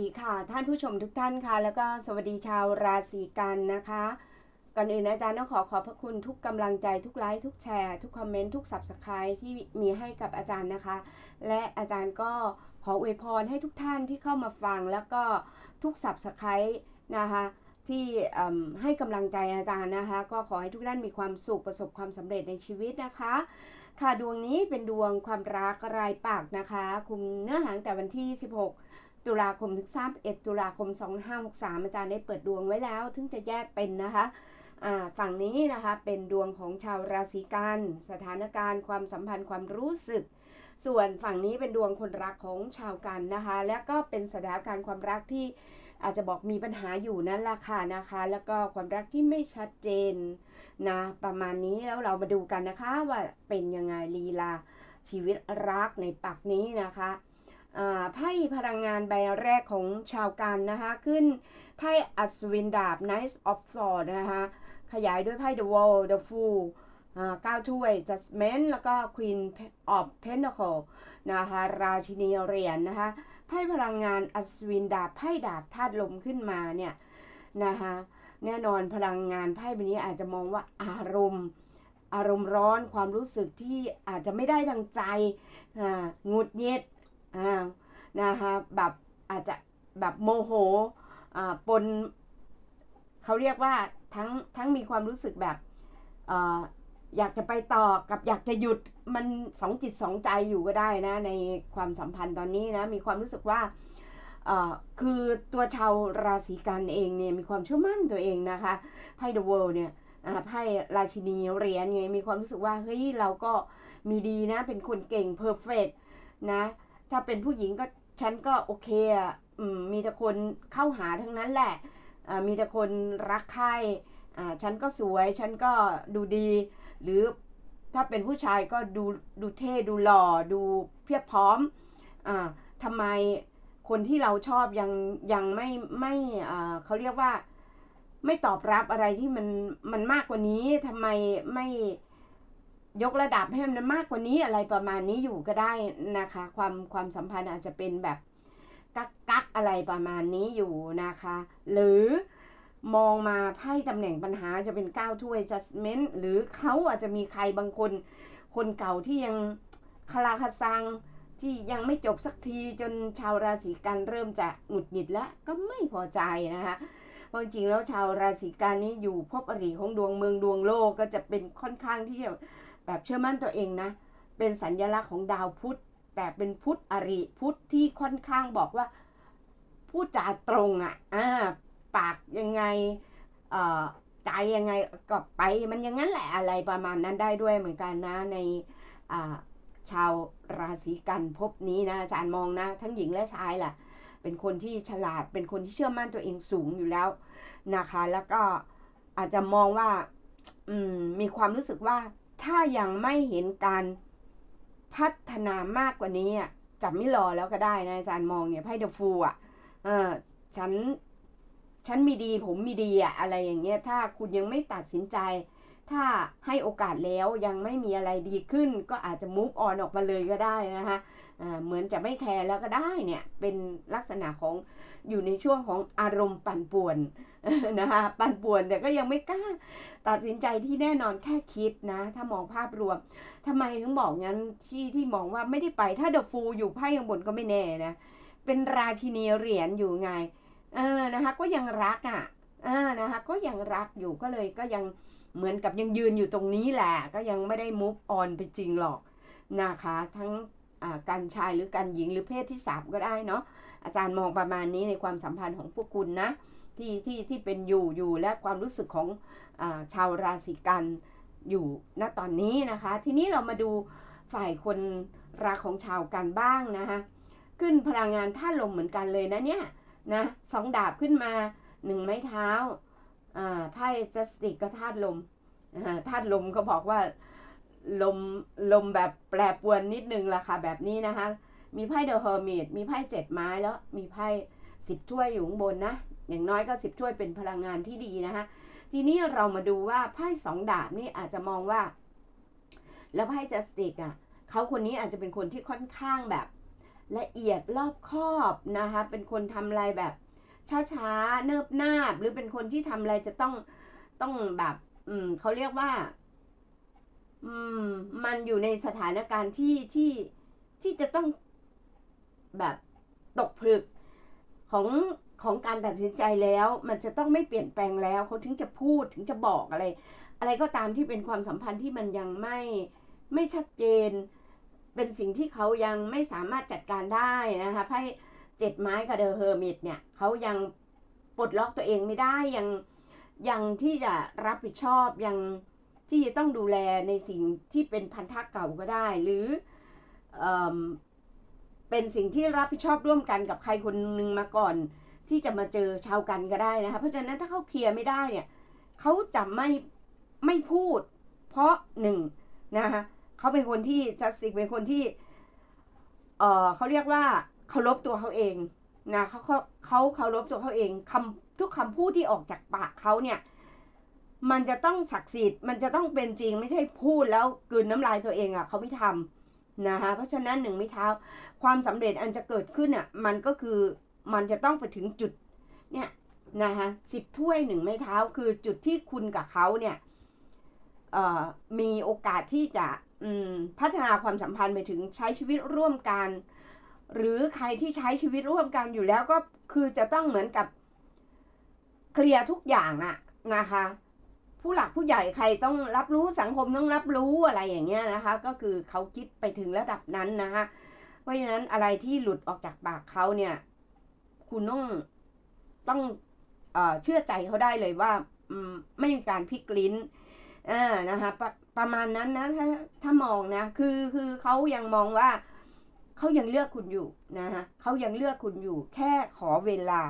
ดีค่ะ ท่านผู้ชมทุกท่านค่ะ แล้วก็สวัสดีชาวราศีกันนะคะ ก่อนอื่นอาจารย์ต้องขอขอบพระคุณทุกกำลังใจทุกไลค์ทุกแชร์ ทุกคอมเมนต์ทุก subscribe ที่มีให้กับอาจารย์นะคะ และอาจารย์ก็ขออวยพรให้ทุกท่านที่เข้ามาฟัง แล้วก็ทุก subscribe นะคะที่ให้กำลังใจอาจารย์นะคะ ก็ขอให้ทุกท่านมีความสุขประสบความสำเร็จในชีวิตนะคะ ค่ะดวงนี้เป็นดวงความรักรายปากนะคะ คุมเนื้อหางแต่วันที่ 16 ตุลาคมถึง31ตุลาคม 2563 อาจารย์ได้เปิดดวงไว้แล้ว ถึงจะแยกเป็นนะคะฝั่งนี้นะคะเป็นดวงของชาวราศีกัน สถานการณ์ความสัมพันธ์ความรู้สึก ส่วนฝั่งนี้เป็นดวงคนรักของชาวกันนะคะ และก็เป็นสถานการณ์ความรักที่อาจจะบอกมีปัญหาอยู่นั่นแหละค่ะนะคะ แล้วก็ความรักที่ไม่ชัดเจนนะประมาณนี้แล้วเรามาดูกันนะคะว่าเป็นยังไงลีลาชีวิตรักในปักนี้นะคะ ไพ่พลังงานใบแรกของชาวกันนะคะ ขึ้นไพ่อัศวินดาบ Knight of Swords นะคะ ขยายด้วยไพ่ The World The Fool เก้าถ้วย Judgment แล้วก็ Queen of Pentacle นะคะ ราชินีเหรียญนนะคะ ไพ่พลังงานอัศวินดาบ ไพ่ดาบธาตุลมขึ้นมาเนี่ยนะคะ แน่นอนพลังงานไพ่ใบนี้อาจจะมองว่าอารมณ์ อารมณ์ร้อนความรู้สึกที่อาจจะไม่ได้ดังใจหงุดหงิด อ่านะคะแบบอาจจะแบบโมโหอ่าปนเขาเรียกว่าทั้งทั้งมีความรู้สึกแบบอออยากจะไปต่อกับอยากจะหยุดมันสองจิตสองใจอยู่ก็ได้นะในความสัมพันธ์ตอนนี้นะมีความรู้สึกว่าอ่อคือตัวชาวราศีกันเองเนี่ยมีความเชื่อมั่นตัวเองนะคะไพ่ The World เนี่ยอ่าไพ่ราชินีเหรียญไงมีความรู้สึกว่าเฮ้ยเราก็มีดีนะเป็นคนเก่งเพอร์เฟกนะ ถ้าเป็นผู้หญิงก็ฉันก็โอเคอะมีแต่คนเข้าหาทั้งนั้นแหละมีแต่คนรักใคร่ฉันก็สวย ฉันก็ดูดี หรือถ้าเป็นผู้ชายก็ดูดูเท่ดูหล่อดูเพียบพร้อมอทำไมคนที่เราชอบยังยังไม่ไม่เขาเรียกว่าไม่ตอบรับอะไรที่มันมันมากกว่านี้ทำไมไม่ ยกระดับให้มันมากกว่านี้อะไรประมาณนี้อยู่ก็ได้นะคะ ความความสัมพันธ์อาจจะเป็นแบบกักกักอะไรประมาณนี้อยู่นะคะ หรือมองมาไพ่ตำแหน่งปัญหาจะเป็นก้าวถ้วย judgment หรือเขาอาจจะมีใครบางคน คนเก่าที่ยังคลาคซังที่ยังไม่จบสักทีจนชาวราศีกันเริ่มจะหงุดหงิดแล้วก็ไม่พอใจนะคะเพราะจริงแล้วชาวราศีกันนี้อยู่พบอริของดวงเมืองดวงโลกก็จะเป็นค่อนข้างที่จะ แบบเชื่อมั่นตัวเองนะ เป็นสัญญลักษณ์ของดาวพุธ แต่เป็นพุธอริพุธที่ค่อนข้างบอกว่าพูดจาตรงอะ่ะอ่าปากยังไงใจยังไงก็ไปมันอย่างนั้นแหละอะไรประมาณนั้นได้ด้วยเหมือนกันนะในชาวราศีกันภพนี้นะอาจารย์มองนะ ทั้งหญิงและชายแหละเป็นคนที่ฉลาดเป็นคนที่เชื่อมั่นตัวเองสูงอยู่แล้วนะคะ แล้วก็อาจจะมองว่ามมีความรู้สึกว่า ถ้ายังไม่เห็นการพัฒนามากกว่านี้อะจะไม่รอแล้วก็ได้นะอาจารย์มองเนี่ยไพ่เดอะฟูอะเออฉันฉันมีดีผมมีดีอะอะไรอย่างเงี้ยถ้าคุณยังไม่ตัดสินใจ ถ้าให้โอกาสแล้วยังไม่มีอะไรดีขึ้น ก็อาจจะมูฟออนออกมาเลยก็ได้นะคะ เหมือนจะไม่แคร์แล้วก็ได้เนี่ยเป็นลักษณะของอยู่ในช่วงของอารมณ์ปั่นป่วนนะคะปั่นป่วนแต่ก็ยังไม่กล้า ตัดสินใจที่แน่นอนแค่คิดนะ ถ้ามองภาพรวมทำไมถึงบอกงั้นที่ที่มองว่าไม่ได้ไปถ้าเดอะฟูอยู่ไพ่ข้างบนก็ไม่แน่นะ เป็นราชินีเหรียญอยู่ไงเออนะคะก็ยังรักอะเออนะคะก็ยังรักอยู่ก็เลยก็ยังเหมือนกับยังยืนอยู่ตรงนี้แหละ ก็ยังไม่ได้มุฟออนไปจริงหรอกนะคะ ทั้ง การชายหรือการหญิงหรือเพศที่สามก็ได้เนาะอาจารย์มองประมาณนี้ในความสัมพันธ์ของพวกคุณนะที่ที่ที่เป็นอยู่อยู่และความรู้สึกของอชาวราศีกันอยู่ณตอนนี้นะคะ ทีนี้เรามาดูฝ่ายคนรักของชาวกันบ้างนะคะขึ้นพลังงานท่าตุลมเหมือนกันเลยนะเนี่ยนะสองดาบขึ้นมาหนึ่งไม้เท้าไพ่จัสติกก็ธาตุลมอ่าธาตุลมก็บอกว่า ลมลมแบบแปรปวนนิดนึงละค่ะ แบบนี้นะคะ มีไพ่เดอะเฮอร์มิตมีไพ่เจ็ดไม้แล้วมีไพ่สิบถ้วยอยู่ข้างบนนะ อย่างน้อยก็สิบถ้วยเป็นพลังงานที่ดีนะคะ ทีนี้เรามาดูว่าไพ่สองดาบนี่อาจจะมองว่า แล้วไพ่จัสติกอะเขาคนนี้อาจจะเป็นคนที่ค่อนข้างแบบ ละเอียดรอบคอบนะคะ เป็นคนทำอะไรแบบ ช้าๆ เนิบนาบ หรือเป็นคนที่ทำอะไรจะต้องต้องแบบ อืมเขาเรียกว่า อืม มันอยู่ในสถานการณ์ที่ที่ที่จะต้องแบบตกผลึกของของการตัดสินใจแล้ว มันจะต้องไม่เปลี่ยนแปลงแล้วเขาถึงจะพูดถึงจะบอกอะไร อะไรก็ตามที่เป็นความสัมพันธ์ที่มันยังไม่ไม่ชัดเจน เป็นสิ่งที่เขายังไม่สามารถจัดการได้นะคะไพ่เจ็ดไม้กับเดอะเฮอร์มิตเนี่ยเขายังปลดล็อกตัวเองไม่ได้ยังยังที่จะรับผิดชอบยัง ที่จะต้องดูแลในสิ่งที่เป็นพันธะเก่าก็ได้ หรือเอเป็นสิ่งที่รับผิดชอบร่วมกันกับใครคนหนึ่งมาก่อน ที่จะมาเจอชาวกันก็ได้นะคะเพราะฉะนั้นถ้าเขาเคลียร์ไม่ได้เนี่ยเขาจะไม่ไม่พูด เพราะหนึ่งนะคะเขาเป็นคนที่จัสติกเป็นคนที่เออเขาเรียกว่าเคารพตัวเขาเองนะเขาเขาเขาเคารพตัวเขาเองคำทุกคำพูดที่ออกจากปากเขาเนี่ย มันจะต้องศักดิ์สิทธิ์มันจะต้องเป็นจริงไม่ใช่พูดแล้วกืนน้ำลายตัวเองอะ่ะเขาไม่ทำนะคะเพราะฉะนั้นหนึ่งไม่เท้าความสำเร็จอันจะเกิดขึ้นอะมันก็คือมันจะต้องไปถึงจุดเนี่ยนะคะสิบถ้วยหนึ่งไม้เท้าคือจุดที่คุณกับเขาเนี่ยมีโอกาสที่จะพัฒนาความสัมพันธ์ไปถึงใช้ชีวิตร่วมกัน หรือใครที่ใช้ชีวิตร่วมกันอยู่แล้วก็คือจะต้องเหมือนกับเคลียร์ทุกอย่างอะนะคะ ผู้หลักผู้ใหญ่ใครต้องรับรู้สังคมต้องรับรู้อะไรอย่างเงี้ยนะคะ ก็คือเขาคิดไปถึงระดับนั้นนะคะเพราะฉะนั้นอะไรที่หลุดออกจากปากเขาเนี่ย คุณต้องต้องเอเชื่อใจเขาได้เลยว่าไม่มีการพลิกลิ้นอ่านะคะปประมาณนั้นนะถ้าถ้ามองนะ คือคือเขายังมองว่าเขายังเลือกคุณอยู่นะคะเขายังเลือกคุณอยู่ แค่ขอเวลา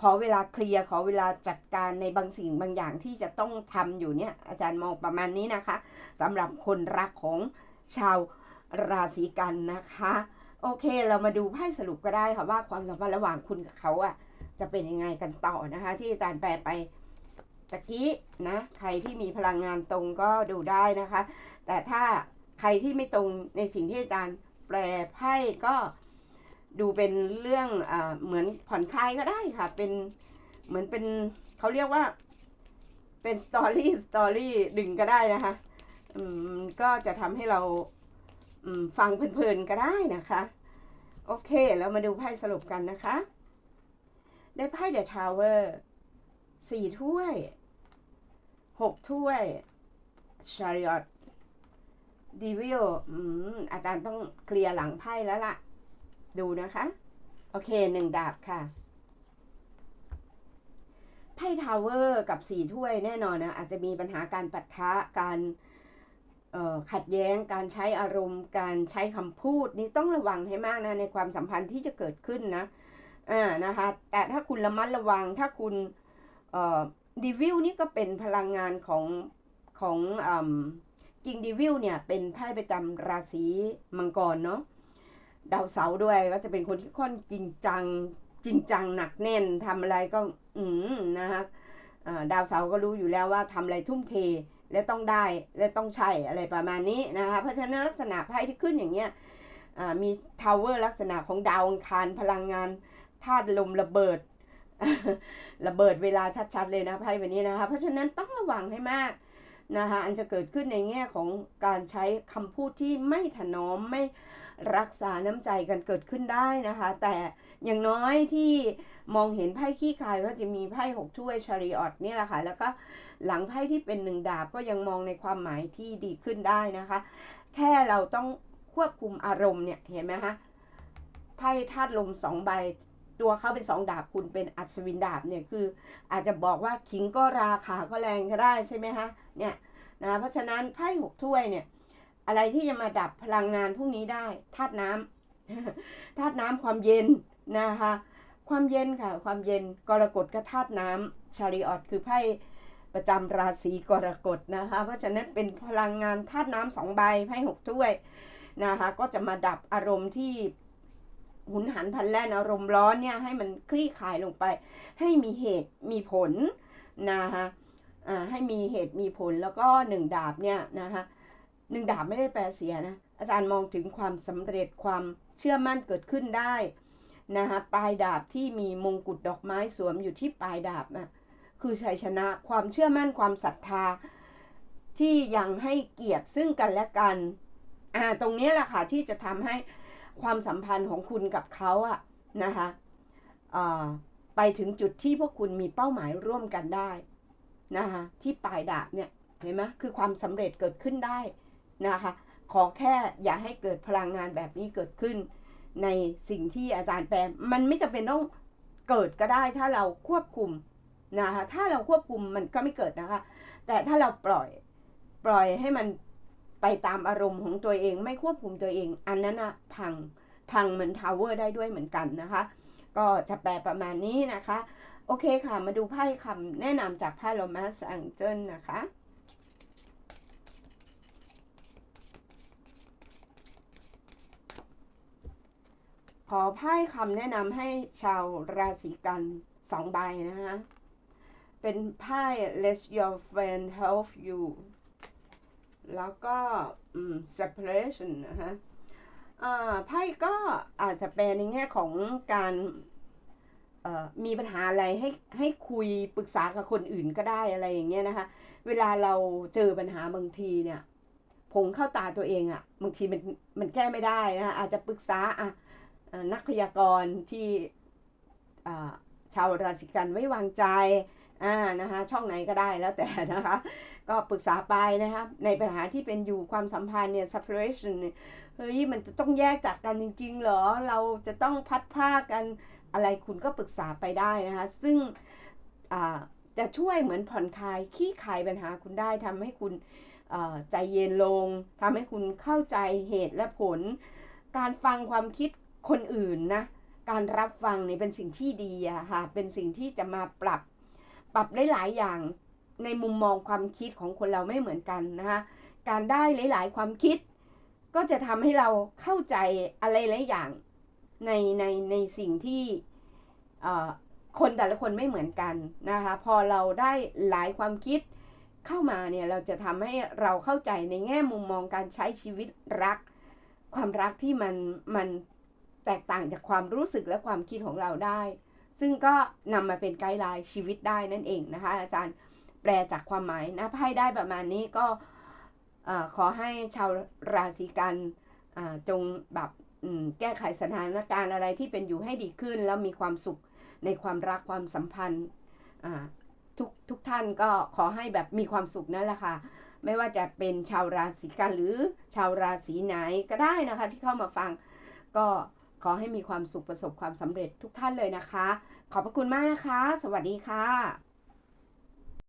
ขอเวลาเคลียร์ขอเวลาจัดการในบางสิ่งบางอย่างที่จะต้องทำอยู่เนี่ย อาจารย์มองประมาณนี้นะคะสำหรับคนรักของชาวราศีกันนะคะ โอเคเรามาดูไพ่สรุปก็ได้ค่ะว่าความสัมพันธ์ระหว่างคุณกับเขาอะจะเป็นยังไงกันต่อนะคะ ที่อาจารย์แปลไปตะกี้นะใครที่มีพลังงานตรงก็ดูได้นะคะ แต่ถ้าใครที่ไม่ตรงในสิ่งที่อาจารย์แปลไพ่ก็ ดูเป็นเรื่องอเหมือนผ่อนคลายก็ได้ค่ะ เป็นเหมือนเป็นเขาเรียกว่า เป็นสตอรี่สตอรี่ดึงก็ได้นะคะก็จะทำให้เราฟังเพลินๆก็ได้นะคะ โอเคเรามาดูไพ่สรุปกันนะคะ ได้ไพ่เดอะทาวเวอร์สี่ถ้วยหกถ้วยชาริอตดีวิลอาจารย์ต้องเคลียร์หลังไพ่แล้วล่ะ ดูนะคะ โอเคหนึ่งดาบค่ะไพ่ทาวเวอร์กับสี่ถ้วยแน่นอนนะ อาจจะมีปัญหาการปัทะการขัดแย้งการใช้อารมณ์ การใช้คำพูดนี่ต้องระวังให้มากนะ ในความสัมพันธ์ที่จะเกิดขึ้นนะอ่านะคะ แต่ถ้าคุณระมัดระวังถ้าคุณดีวิลนี่ก็เป็นพลังงานของของกิงดีวิลเนี่ยเป็นไพ่ประจำราศีมังกรเนาะ ดาวเสาร์ด้วยก็จะเป็นคนที่ค่อนจริงจังจริงจังหนักแน่นทำอะไรก็อืมนะคะดาวเสาร์ก็รู้อยู่แล้วว่าทำอะไรทุ่มเทและต้องได้และต้องใช่อะไรประมาณนี้นะคะเพราะฉะนั้นลักษณะไพ่ที่ขึ้นอย่างเงี้ยมีทาวเวอร์ลักษณะของดาวอังคารพลังงานธาตุลมระเบิด ระเบิดเวลาชัดๆเลยนะไพ่แบบนี้นะคะเพราะฉะนั้นต้องระวังให้มาก นะคะอันจะเกิดขึ้นในแง่ของการใช้คำพูดที่ไม่ถนอมไม่รักษาน้ำใจกันเกิดขึ้นได้นะคะ แต่อย่างน้อยที่มองเห็นไพ่ขี้คายก็จะมีไพ่หกถ้วยชาริออตนี่แหละค่ะ แล้วก็หลังไพ่ที่เป็นหนึ่งดาบก็ยังมองในความหมายที่ดีขึ้นได้นะคะ แค่เราต้องควบคุมอารมณ์เนี่ย เห็นไหมคะไพ่ธาตุลมสองใบ ตัวเขาเป็นสองดาบคุณเป็นอัศวินดาบเนี่ยคืออาจจะบอกว่าขิงก็ราคาก็แรงก็ได้ใช่ไหมคะเนี่ยนะเพราะฉะนั้นไพ่หกถ้วยเนี่ยอะไรที่จะมาดับพลังงานพวกนี้ได้ธาตุน้ำธาตุน้ำความเย็นนะคะความเย็นค่ะ ความเย็นกรกฎก็ธาตุน้ำชาริออตคือไพ่ประจำราศีกรกฎนะคะเพราะฉะนั้นเป็นพลังงานธาตุน้ำสองใบไพ่หกถ้วยนะคะก็จะมาดับอารมณ์ที่ หุนหันพันแล่นอารมณ์ร้อนเนี่ยให้มันคลี่คลายลงไป ให้มีเหตุมีผลนะคะให้มีเหตุมีผลแล้วก็หนึ่งดาบเนี่ยนะคะหนึ่งดาบไม่ได้แปลเสียนะอาจารย์มองถึงความสำเร็จความเชื่อมั่นเกิดขึ้นได้นะคะปลายดาบที่มีมงกุฎดอกไม้สวมอยู่ที่ปลายดาบนะคือชัยชนะความเชื่อมั่นความศรัทธา ที่ยังให้เกียรติซึ่งกันและกันอ่าตรงนี้แหละค่ะที่จะทำให้ ความสัมพันธ์ของคุณกับเขาอะนะคะไปถึงจุดที่พวกคุณมีเป้าหมายร่วมกันได้นะคะที่ปลายดาบเนี่ยเห็นไหมคือความสำเร็จเกิดขึ้นได้นะคะขอแค่อย่าให้เกิดพลังงานแบบนี้เกิดขึ้น ในสิ่งที่อาจารย์แปลมันไม่จำเป็นต้องเกิดก็ได้ถ้าเราควบคุมนะคะถ้าเราควบคุมมันก็ไม่เกิดนะคะ แต่ถ้าเราปล่อยปล่อยให้มัน ไปตามอารมณ์ของตัวเองไม่ควบคุมตัวเอง อันนั้นอะพังพังเหมือนทาวเวอร์ได้ด้วยเหมือนกันนะคะ ก็จะแปลประมาณนี้นะคะ โอเคค่ะมาดูไพ่คำแนะนำจากไพ่โรมาสแองเจิลนะคะขอไพ่คำแนะนำให้ชาวราศีกันสองใบนะคะ เป็นไพ่ let your friend help you แล้วก็ separation นะคะไพ่ก็อาจจะแปลในแง่ของการมีปัญหาอะไรให้ให้คุยปรึกษากับคนอื่นก็ได้อะไรอย่างเงี้ยนะคะ เวลาเราเจอปัญหาบางทีเนี่ยผงเข้าตาตัวเองอะ่ะบางทีมันมันแก้ไม่ได้นะะอาจจะปรึกษาอะนักพยากรณ์ที่ชาวราศีกันไว้วางใจ อ่านะคะช่องไหนก็ได้แล้วแต่นะคะ ก็ปรึกษาไปนะคะในปัญหาที่เป็นอยู่ความสัมพันธ์เนี่ย separation เฮ้ยมันจะต้องแยกจากกันจริง ๆ เหรอ เราจะต้องพัดพากันอะไรคุณก็ปรึกษาไปได้นะคะ ซึ่งจะช่วยเหมือนผ่อนคลายขี้คายปัญหาคุณได้ทำให้คุณใจเย็นลงทำให้คุณเข้าใจเหตุและผล การฟังความคิดคนอื่นนะ การรับฟังเนี่ยเป็นสิ่งที่ดีอะค่ะ เป็นสิ่งที่จะมาปรับ ปรับหลาย ๆ อย่างในมุมมองความคิดของคนเราไม่เหมือนกันนะคะการได้หลาย ๆ ความคิด ก็จะทำให้เราเข้าใจอะไรหลายอย่างในในในสิ่งที่คนแต่ละคนไม่เหมือนกันนะคะ พอเราได้หลายความคิดเข้ามาเนี่ยเราจะทำให้เราเข้าใจในแง่มุมมองการใช้ชีวิตรัก ความรักที่มันมันแตกต่างจากความรู้สึกและความคิดของเราได้ ซึ่งก็นำมาเป็นไกด์ไลน์ชีวิตได้นั่นเองนะคะ อาจารย์แปลจากความหมายนะไพ่ได้ประมาณนี้ก็ขอให้ชาวราศีกันจงแบบแก้ไขสถานการณ์อะไรที่เป็นอยู่ให้ดีขึ้น แล้วมีความสุขในความรักความสัมพันธ์ทุกทุกท่านก็ขอให้แบบมีความสุขนั่นแหละค่ะ ไม่ว่าจะเป็นชาวราศีกันหรือชาวราศีไหนก็ได้นะคะ ที่เข้ามาฟังก็ ขอให้มีความสุขประสบความสำเร็จทุกท่านเลยนะคะ ขอบพระคุณมากนะคะ สวัสดีค่ะ